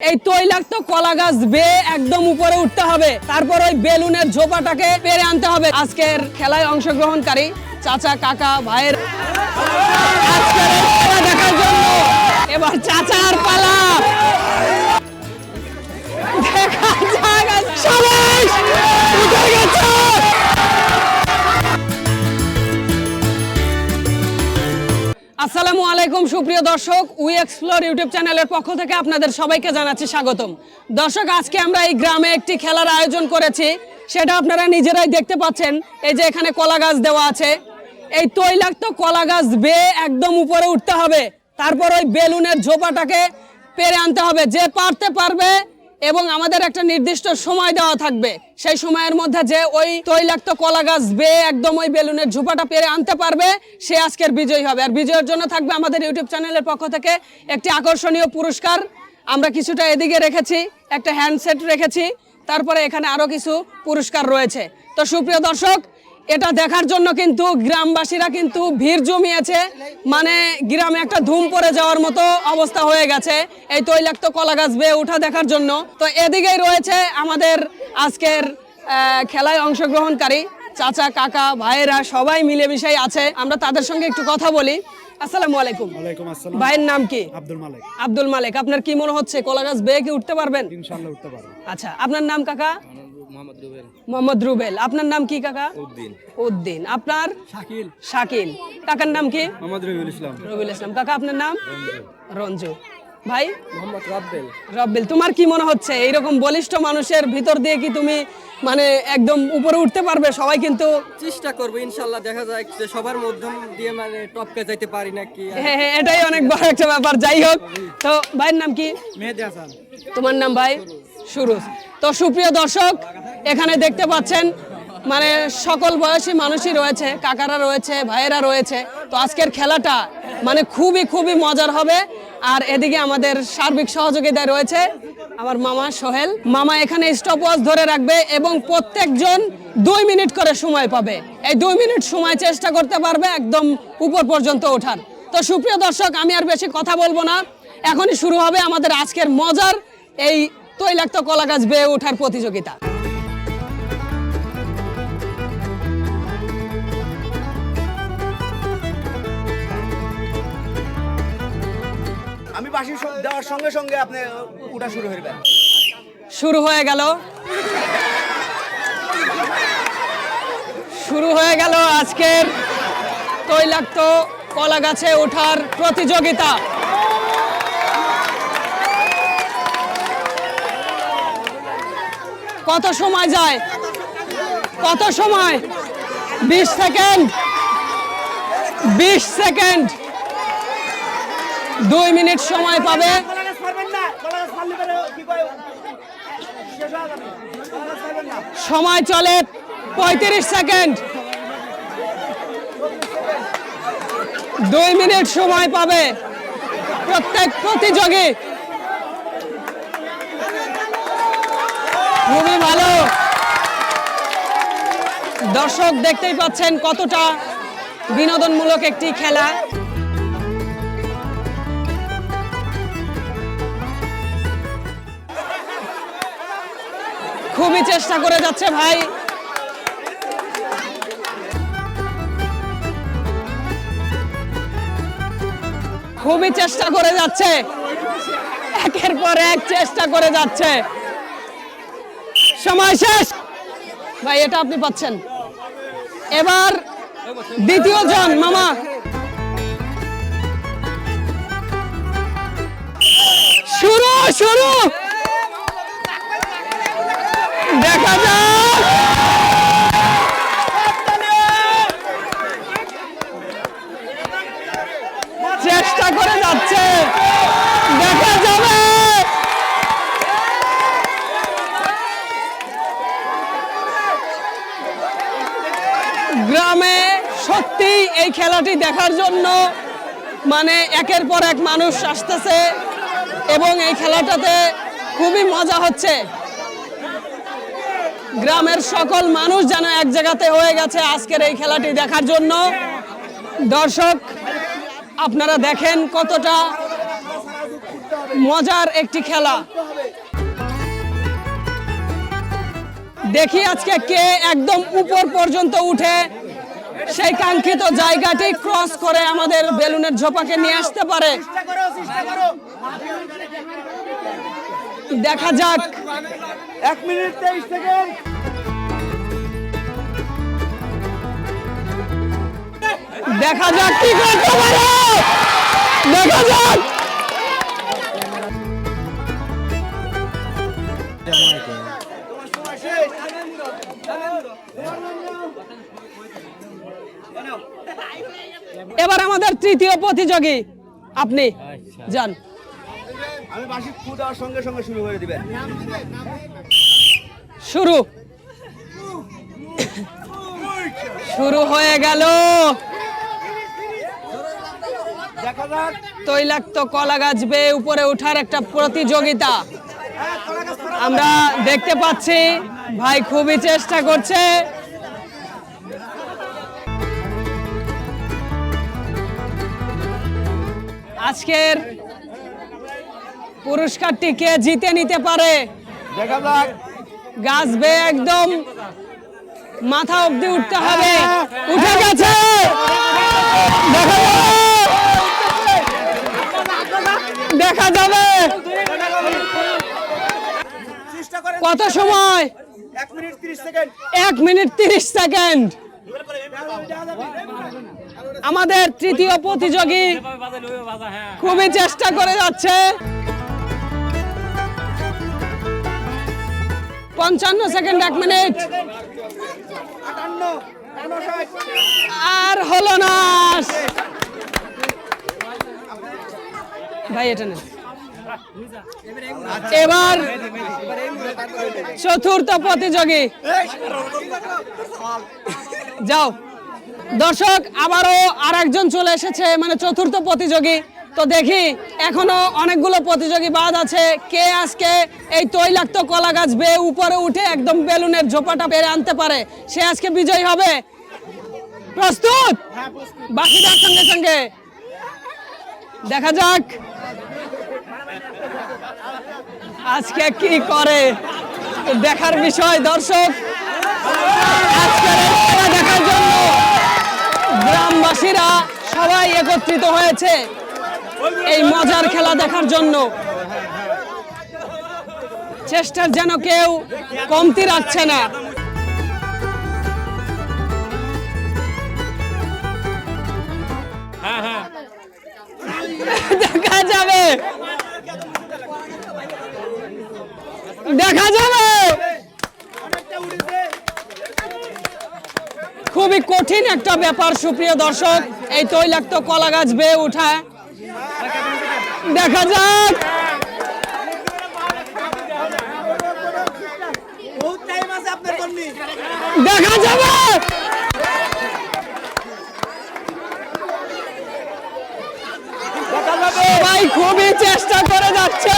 এই তৈলাক্ত কলা গাছ বেয়ে একদম উপরে উঠতে হবে। তারপর ওই বেলুনের ঝোপাটাকে পেরে আনতে হবে। আজকের খেলায় অংশগ্রহণকারী চাচা, কাকা, ভাইয়ের দেখার জন্য। এবার চাচার পালা। দেখা যাক, সবাই আসসালামু আলাইকুম, সুপ্রিয় দর্শক। উই এক্সপ্লোর ইউটিউব চ্যানেলের পক্ষ থেকে আপনাদের সবাইকে জানাচ্ছি স্বাগতম। দর্শক, আজকে আমরা এই গ্রামে একটি খেলার আয়োজন করেছি। সেটা আপনারা নিজেরাই দেখতে পাচ্ছেন। এই যে এখানে কলা গাছ দেওয়া আছে। এই তৈলাক্ত কলা গাছ বেয়ে একদম উপরে উঠতে হবে। তারপর ওই বেলুনের ঝোপাটাকে পেরে আনতে হবে। যে পারতে পারবে এবং আমাদের একটা নির্দিষ্ট সময় দেওয়া থাকবে। সেই সময়ের মধ্যে যে ওই তৈলাক্ত কলা গাছ বেয়ে একদম ওই বেলুনের ঝুপাটা পেরে আনতে পারবে, সে আজকের বিজয়ী হবে। আর বিজয়ের জন্য থাকবে আমাদের ইউটিউব চ্যানেলের পক্ষ থেকে একটি আকর্ষণীয় পুরস্কার। আমরা কিছুটা এদিকে রেখেছি, একটা হ্যান্ডসেট রেখেছি, তারপরে এখানে আরও কিছু পুরস্কার রয়েছে। তো সুপ্রিয় দর্শক এটা দেখার জন্য কিন্তু গ্রামবাসীরা কিন্তু ভিড় জমিয়েছে। মানে গ্রামে একটা ধুম পড়ে যাওয়ার মতো অবস্থা হয়ে গেছে। এই তৈলাক্ত কলা গাছ বেয়ে ওঠা দেখার জন্য। তো এদিকেই রয়েছে আমাদের আজকের খেলায় অংশগ্রহণকারী চাচা কাকা ভাইয়েরা সবাই মিলেমিশাই আছে। আমরা তাদের সঙ্গে একটু কথা বলি। আসসালামু আলাইকুম। ওয়ালাইকুম আসসালাম। ভাইয়ের নাম কি? আব্দুল মালিক। আব্দুল মালিক আপনার কি মনে হচ্ছে কলা গাছ বেয়ে কি উঠতে পারবেন? ইনশাআল্লাহ উঠতে পারব। আচ্ছা আপনার নাম কাকা? মোহাম্মদ রুবেল। আপনার নাম কি কাকা? উদ্দিন। উদ্দিন। আপনার? শাকিল। শাকিল। কাকার নাম কি? মোহাম্মদ রবিউল ইসলাম। রবিউল ইসলাম। কাকা আপনার নাম? রঞ্জু। ভাই? মোহাম্মদ রাব্বেল। রব্বিল তোমার কি মনে হচ্ছে? এইরকম বলিষ্ঠ মানুষের ভিতর দিয়ে কি তুমি মানে একদম উপরে উঠতে পারবে? সবাই কিন্তু চেষ্টা করব ইনশাল্লাহ দেখা যায় যে সবার মধ্যম দিয়ে মানে টপকে যাইতে পারি নাকি। হ্যাঁ হ্যাঁ এটাই অনেক বড় একটা ব্যাপার। যাই হোক তো ভাইয়ের নাম কি? মেহেদি হাসান। তোমার নাম ভাই? সুরুজ। তো সুপ্রিয় দর্শক এখানে দেখতে পাচ্ছেন মানে সকল বয়সী মানুষই রয়েছে কাকারা রয়েছে ভাইয়েরা রয়েছে। তো আজকের খেলাটা মানে খুবই খুবই মজার হবে। আর এদিকে আমাদের সার্বিক সহযোগিতায় রয়েছে আমার মামা সোহেল। মামা এখানে স্টপ ওয়াচ ধরে রাখবে এবং প্রত্যেকজন দুই মিনিট করে সময় পাবে। এই দুই মিনিট সময় চেষ্টা করতে পারবে একদম উপর পর্যন্ত ওঠার। তো সুপ্রিয় দর্শক, আমি আর বেশি কথা বলব না। এখনই শুরু হবে আমাদের আজকের মজার এই তৈলাক্ত কলা গাছ বেয়ে ওঠার প্রতিযোগিতা। আমি বাসি দেওয়ার সঙ্গে সঙ্গে আপনি শুরু হয়ে শুরু হয়ে গেল। শুরু হয়ে গেল আজকের তৈলাক্ত কলা গাছে ওঠার প্রতিযোগিতা। কত সময় যায়? কত সময়? বিশ সেকেন্ড। বিশ সেকেন্ড। দুই মিনিট সময় পাবে। সময় চলে পঁয়ত্রিশ সেকেন্ড। দুই মিনিট সময় পাবে প্রত্যেক প্রতিযোগী। খুবই ভালো। দর্শক দেখতেই পাচ্ছেন কতটা বিনোদনমূলক একটি খেলা। খুবই চেষ্টা করে যাচ্ছে ভাই। খুবই চেষ্টা করে যাচ্ছে। একের পর এক চেষ্টা করে যাচ্ছে। সময় শেষ। ভাই, এটা আপনি পাচ্ছেন। এবার দ্বিতীয় জন, মামা। শুরু শুরু। দেখা চেষ্টা করে যাচ্ছে। দেখা যাবে। গ্রামে সত্যি এই খেলাটি দেখার জন্য মানে একের পর এক মানুষ আসতেছে এবং এই খেলাটাতে খুবই মজা হচ্ছে। গ্রামের সকল মানুষ যেন এক জায়গাতে হয়ে গেছে আজকের এই খেলাটি দেখার জন্য। দর্শক, আপনারা দেখেন কতটা মজার একটি খেলা। দেখি আজকে কে একদম উপর পর্যন্ত উঠে সেই কাঙ্ক্ষিত জায়গাটি ক্রস করে আমাদের বেলুনের ঝোপাকে নিয়ে আসতে পারে। দেখা যাক এক মিনিট তেইশ সেকেন্ড। দেখা যাক কি করতে পারে দেখা যাক। এবার আমাদের তৃতীয় প্রতিযোগী। আপনি যান। আমি বাসি ফু দেওয়ার সঙ্গে সঙ্গে শুরু করে দিবেন। শুরু। শুরু হয়ে গেল। দেখা যাক। তৈলাক্ত কলা গাছ বেয়ে উপরে ওঠার একটা প্রতিযোগিতা। আমরা দেখতে পাচ্ছি ভাই খুবই চেষ্টা করছে। আজকের পুরস্কারটি কে জিতে নিতে পারে? দেখা যাক। গাছ বেয়ে একদম মাথা অব্দি উঠতে হবে। উঠে গেছে। দেখা যাবে। কত সময়? এক মিনিট তিরিশ সেকেন্ড। আমাদের তৃতীয় প্রতিযোগী খুবই চেষ্টা করে যাচ্ছে। পঞ্চান্ন সেকেন্ড, এক মিনিট। আর হলো না। ভাই, এটা এবার চতুর্থ প্রতিযোগী। যাও। দর্শক, আবারও আর একজন চলে এসেছে মানে চতুর্থ প্রতিযোগী। তো দেখি, এখনও অনেকগুলো প্রতিযোগী বাদ আছে। কে আজকে এই তৈলাক্ত কলা গাছ বেয়ে উপরে উঠে একদম বেলুনের ঝোপাটা পেরে আনতে পারে? সে আজকে বিজয়ী হবে? প্রস্তুত? বাকিটার সঙ্গে সঙ্গে। দেখা যাক। আজকে কি করে? দেখার বিষয়, দর্শক। দেখার জন্য গ্রামবাসীরা সবাই একত্রিত হয়েছে। এই মজার খেলা দেখার জন্য। চেষ্টার যেন কেউ কমতি রাখছে না। দেখা যাবে। দেখা যাবে। খুবই কঠিন একটা ব্যাপার সুপ্রিয় দর্শক। এই তৈলাক্ত কলা গাছ বেয়ে উঠা দেখা যাক। দেখা যাবে সবাই খুবই চেষ্টা করে যাচ্ছে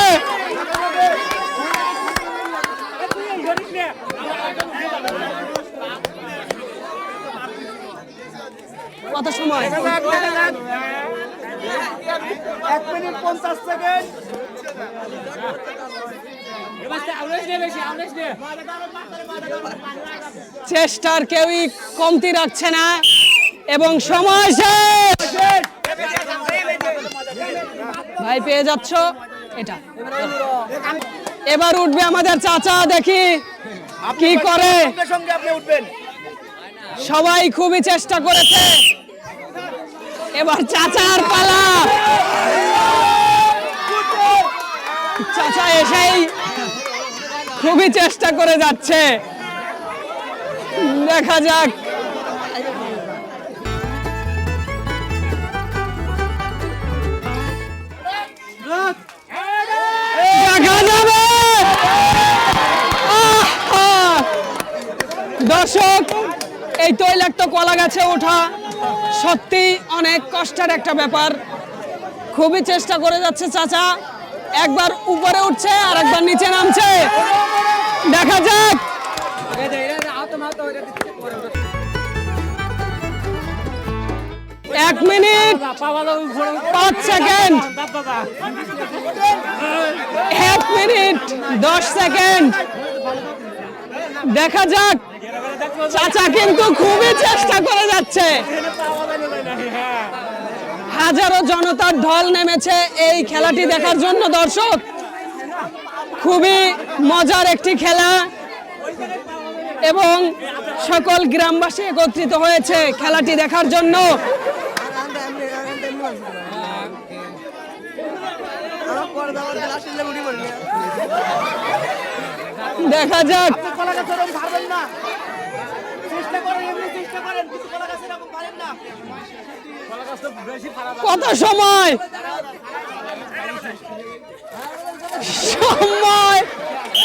কত সময় এক মিনিট পঞ্চাশ সেকেন্ড চেষ্টার কেউই কমতি রাখছে না। এবং সময় শেষ! ভাই পেয়ে যাচ্ছ? এটা। এবার উঠবে আমাদের চাচা দেখি কি করে। সবাই খুবই চেষ্টা করেছে। এবার চাচার পালা। চাচা এসেই খুবই চেষ্টা করে যাচ্ছে। দেখা যাক! দর্শক, এই তৈলাক্ত কলা গাছে ওঠা সত্যি অনেক কষ্টের একটা ব্যাপার। খুবই চেষ্টা করে যাচ্ছে চাচা। একবার উপরে উঠছে আর একবার নিচে নামছে। দেখা যাক। এক মিনিট। পাঁচ সেকেন্ড। এক মিনিট, দশ সেকেন্ড। দেখা যাক। চাচা কিন্তু খুবই চেষ্টা করে যাচ্ছে। হাজারো জনতার ঢল নেমেছে এই খেলাটি দেখার জন্য, দর্শক। খুবই মজার একটি খেলা। এবং সকল গ্রামবাসী একত্রিত হয়েছে খেলাটি দেখার জন্য। দেখা যাক। কলা গাছ পারবেন না চেষ্টা করেন এমনি চেষ্টা করেন কিন্তু কলা গাছ এরকম পারেন না কত সময়? সময়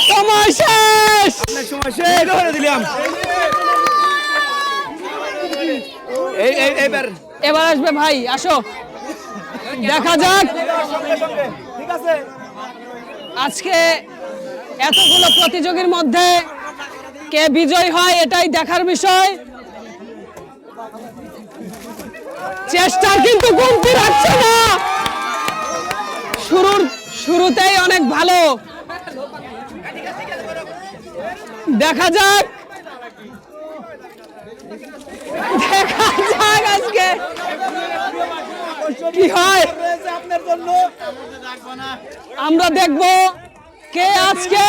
সময় শেষ। সময় শেষ করে দিলাম এই এই এবার আসবে ভাই আসো। দেখা যাক। আজকে এতগুলো প্রতিযোগীর মধ্যে কে বিজয় হয় এটাই দেখার বিষয়। চেষ্টা কিন্তু কমতি রাখছে না। শুরুর, শুরুতেই অনেক ভালো। দেখা যাক। দেখা যাক আজকে। কি হয়? আপনার জন্য আমরা দেখব কে আজকে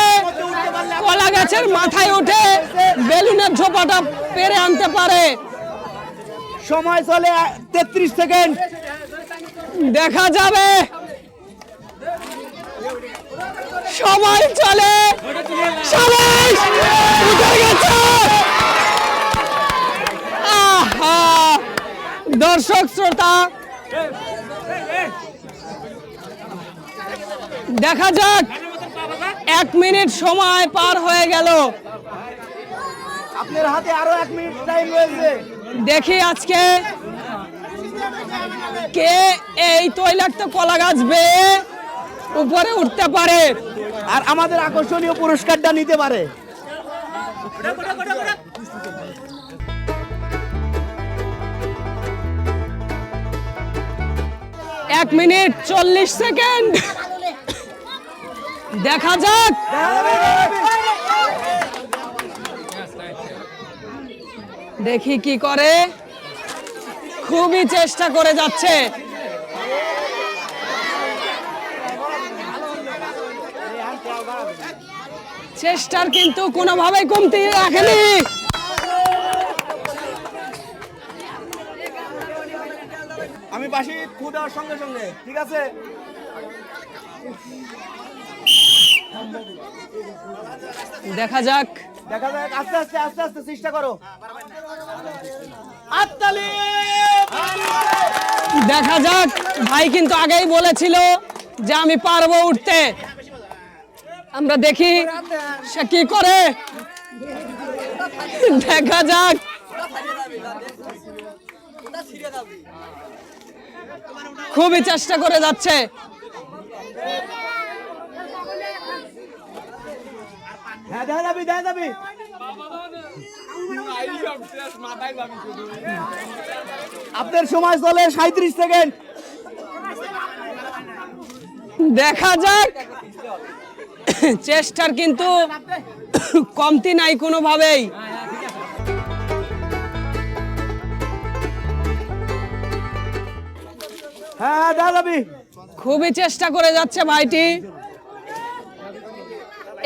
কলা গাছের মাথায় উঠে বেলুনের ঝোপাটা পেরে আনতে পারে। সময় চলে তেত্রিশ সেকেন্ড। দেখা যাবে। সময় চলে। দর্শক শ্রোতা দেখা যাক। এক মিনিট সময় পার হয়ে গেল। আপনার হাতে আরও এক মিনিট টাইম রয়েছে। দেখি আজকে কে এই তৈলাক্ত কলা গাছ বেয়ে উপরে উঠতে পারে। আর আমাদের আকর্ষণীয় পুরস্কারটা নিতে পারে। এক মিনিট চল্লিশ সেকেন্ড। দেখা যাক। দেখি কি করে। খুবই চেষ্টা করে যাচ্ছে। চেষ্টার কিন্তু কোনোভাবেই কমতি রাখেনি আমি বাসি ফু দেওয়ার সঙ্গে সঙ্গে ঠিক আছে? দেখা যাক। দেখা যাক আস্তে আস্তে আস্তে আস্তে চেষ্টা করো। আত্তালি দেখা যাক। ভাই কিন্তু আগেই বলেছিল যে আমি পারব উঠতে। আমরা দেখি সে কি করে। দেখা যাক। খুবই চেষ্টা করে যাচ্ছে। হ্যাঁ আপনার সময় চলে সাঁত্রিশ সেকেন্ড। দেখা যাক। চেষ্টার কিন্তু কমতি নাই কোনোভাবেই। হ্যাঁ খুবই চেষ্টা করে যাচ্ছে ভাইটি।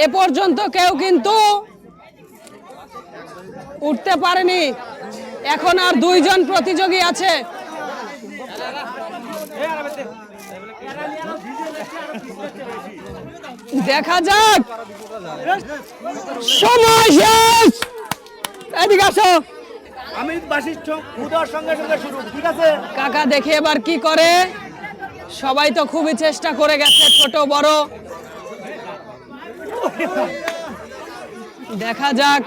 এ পর্যন্ত কেউ কিন্তু উঠতে পারেনি। এখন আর দুইজন প্রতিযোগী আছে। দেখা যাক। সময় শেষ। এদিকে আসো। আমি বাসির দেওয়ার সঙ্গে সঙ্গে শুরু ঠিক আছে? কাকা দেখে এবার কি করে? সবাই তো খুবই চেষ্টা করে গেছে ছোট বড়। দেখা যাক।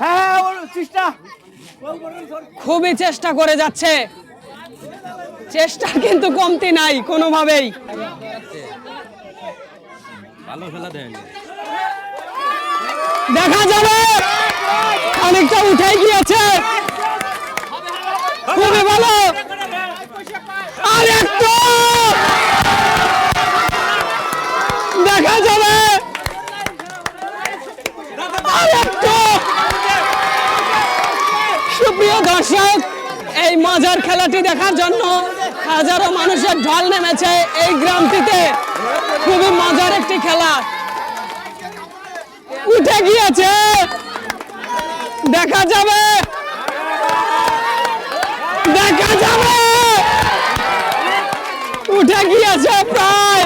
হ্যাঁ খুবই চেষ্টা করে যাচ্ছে। চেষ্টা কিন্তু কমতি নাই কোনোভাবেই। দেখা যাবে। অনেকটা উঠে গিয়েছে। খুবই ভালো। আর দেখা যাবে। আর সুপ্রিয় দর্শক, এই মজার খেলাটি দেখার জন্য হাজারো মানুষের ঢল নেমেছে এই গ্রামটিতে। খুবই মজার একটি খেলা। উঠে গিয়েছে। দেখা যাবে। দেখা যাবে। উঠে গিয়েছে প্রায়।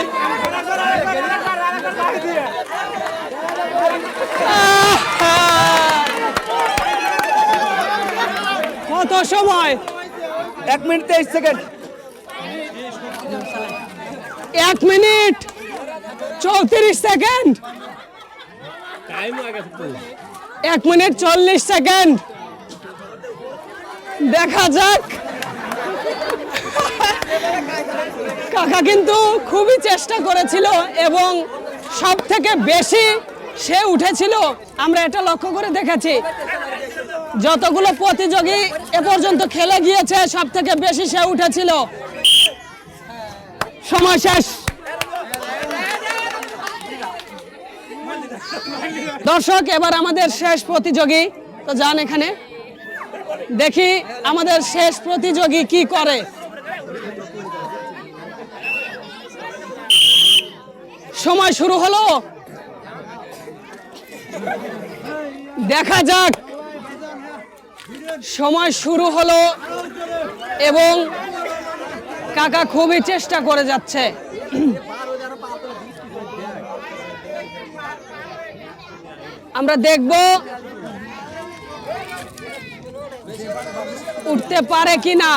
কত সময়? এক মিনিট তেইশ সেকেন্ড। এক মিনিট। চৌত্রিশ সেকেন্ড। এক মিনিট, চল্লিশ সেকেন্ড। দেখা যাক। কাকা কিন্তু খুবই চেষ্টা করেছিল এবং সব থেকে বেশি সে উঠেছিল। আমরা এটা লক্ষ্য করে দেখেছি। যতগুলো প্রতিযোগী এ পর্যন্ত খেলে গিয়েছে সব থেকে বেশি সে উঠেছিল। সময় শেষ। দর্শক, এবার আমাদের শেষ প্রতিযোগী। তো যান এখানে। দেখি আমাদের শেষ প্রতিযোগী কি করে। সময় শুরু হলো। দেখা যাক। সময় শুরু হলো এবং কাকা খুবই চেষ্টা করে যাচ্ছে। আমরা দেখব। উঠতে পারে কিনা।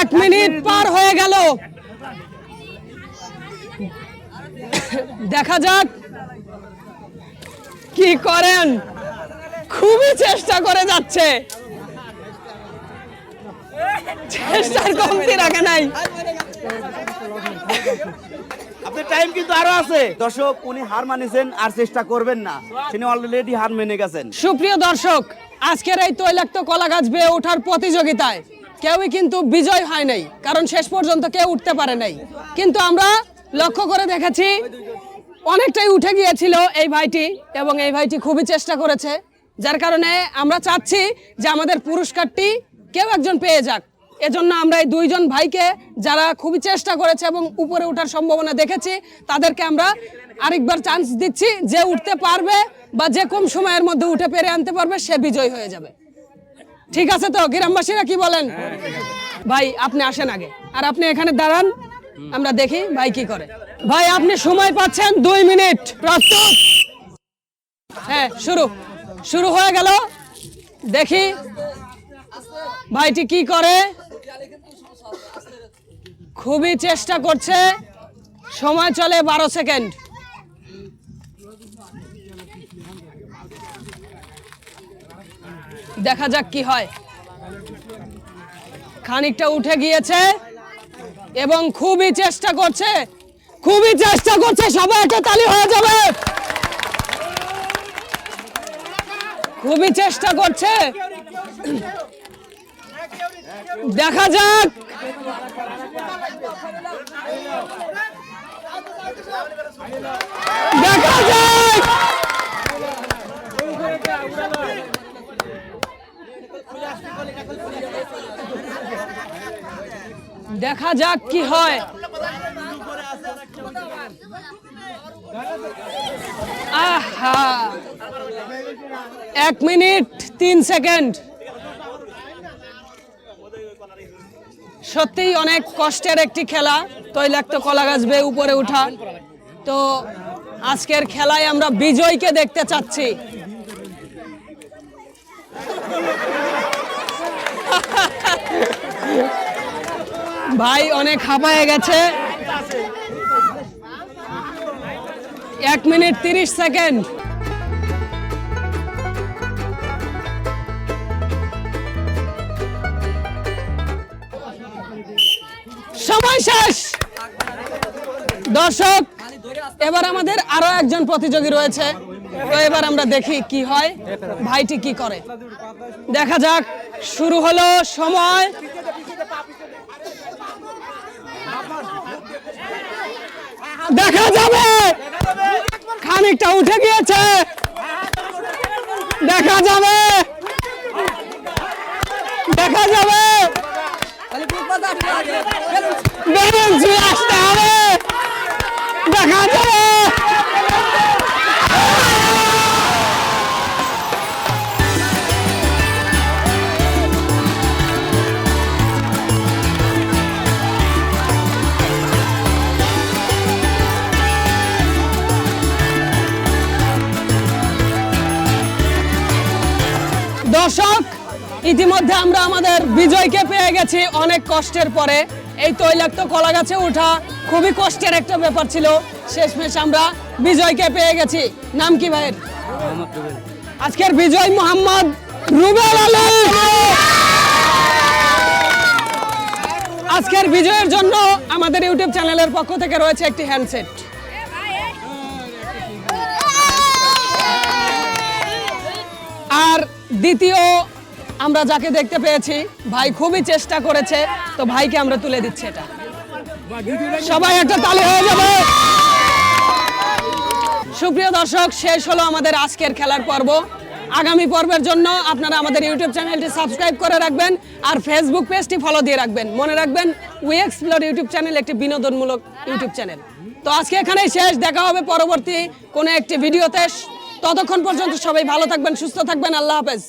এক মিনিট পার হয়ে গেল। দেখা যাক। কি করেন? খুবই চেষ্টা করে যাচ্ছে। চেষ্টার কমতি রাখে নাই। আপনার টাইম কিন্তু আরও আছে। দর্শক উনি হার মানিয়েছেন আর চেষ্টা করবেন না। তিনি অলরেডি হার মেনে গেছেন। সুপ্রিয় দর্শক আজকের এই তৈলাক্ত কলা গাছ বেয়ে ওঠার প্রতিযোগিতায় কেউই কিন্তু বিজয় হয় নাই। কারণ শেষ পর্যন্ত কেউ উঠতে পারে নাই। কিন্তু আমরা লক্ষ্য করে দেখেছি অনেকটাই উঠে গিয়েছিল এই ভাইটি এবং এই ভাইটি খুবই চেষ্টা করেছে, যার কারণে আমরা চাচ্ছি যে আমাদের পুরস্কারটি কেউ একজন পেয়ে যাক। এজন্য আমরা এই দুইজন ভাইকে যারা খুবই চেষ্টা করেছে এবং উপরে ওঠার সম্ভাবনা দেখেছি, তাদেরকে আমরা আরেকবার চান্স দিচ্ছি যে উঠতে পারবে বা যে কম সময়ের মধ্যে উঠে পেরে আনতে পারবে, সে বিজয় হয়ে যাবে। ঠিক আছে তো, গ্রামবাসীরা কি বলেন? ভাই, আপনি আসেন আগে। আর আপনি এখানে দাঁড়ান, আমরা দেখি ভাই কি করে। ভাই, আপনি সময় পাচ্ছেন দুই মিনিট। প্রস্তুত? হ্যাঁ শুরু। শুরু হয়ে গেল। দেখি। ভাইটি কি করে? খুবই চেষ্টা করছে। সময় চলে বারো সেকেন্ড। দেখা যাক কি হয়। খানিকটা উঠে গিয়েছে এবং খুবই চেষ্টা করছে। খুবই চেষ্টা করছে, সবাই একটা তালি হয়ে যাবে। খুবই চেষ্টা করছে। দেখা যাক। দেখা যাক। দেখা যাক কি হয়। আহা। এক মিনিট, তিন সেকেন্ড। সত্যিই অনেক কষ্টের একটি খেলা, তৈলাক্ত কলা গাছ বেয়ে উপরে উঠা। তো আজকের খেলায় আমরা বিজয়কে দেখতে চাচ্ছি। ভাই অনেক হাঁপায়ে গেছে। এক মিনিট তিরিশ সেকেন্ড। সময় শেষ। দর্শক, এবার আমাদের আরও একজন প্রতিযোগী রয়েছে। তো এবার আমরা দেখি কি হয়, ভাইটি কি করে। দেখা যাক, শুরু হলো সময়। দেখা যাবে! খানিকটা উঠে গিয়েছে। দেখা যাবে। দেখা যাবে। দেখা যাবে। ইতিমধ্যে আমরা আমাদের বিজয়কে পেয়ে গেছি অনেক কষ্টের পরে। এই তৈলাক্ত কলা গাছে ওঠা খুবই কষ্টের একটা ব্যাপার ছিল। শেষমেশ আমরা বিজয়কে পেয়ে গেছি। নাম কি ভাইয়ের? আজকের বিজয় মোহাম্মদ রুবেল আলী। আজকের বিজয়ের জন্য আমাদের ইউটিউব চ্যানেলের পক্ষ থেকে রয়েছে একটি হ্যান্ডসেট। আর দ্বিতীয় আমরা যাকে দেখতে পেয়েছি, ভাই খুবই চেষ্টা করেছে, তো ভাইকে আমরা তুলে দিচ্ছি এটা। সবাই একটা তালি হয়ে যাবে। সুপ্রিয় দর্শক, শেষ হলো আমাদের আজকের খেলার পর্ব। আগামী পর্বের জন্য আপনারা আমাদের ইউটিউব চ্যানেলটি সাবস্ক্রাইব করে রাখবেন আর ফেসবুক পেজটি ফলো দিয়ে রাখবেন। মনে রাখবেন উই এক্সপ্লোর ইউটিউব চ্যানেল একটি বিনোদনমূলক ইউটিউব চ্যানেল। তো আজকে এখানেই শেষ, দেখা হবে পরবর্তী কোনো একটি ভিডিওতে। ততক্ষণ পর্যন্ত সবাই ভালো থাকবেন, সুস্থ থাকবেন, আল্লাহ হাফেজ।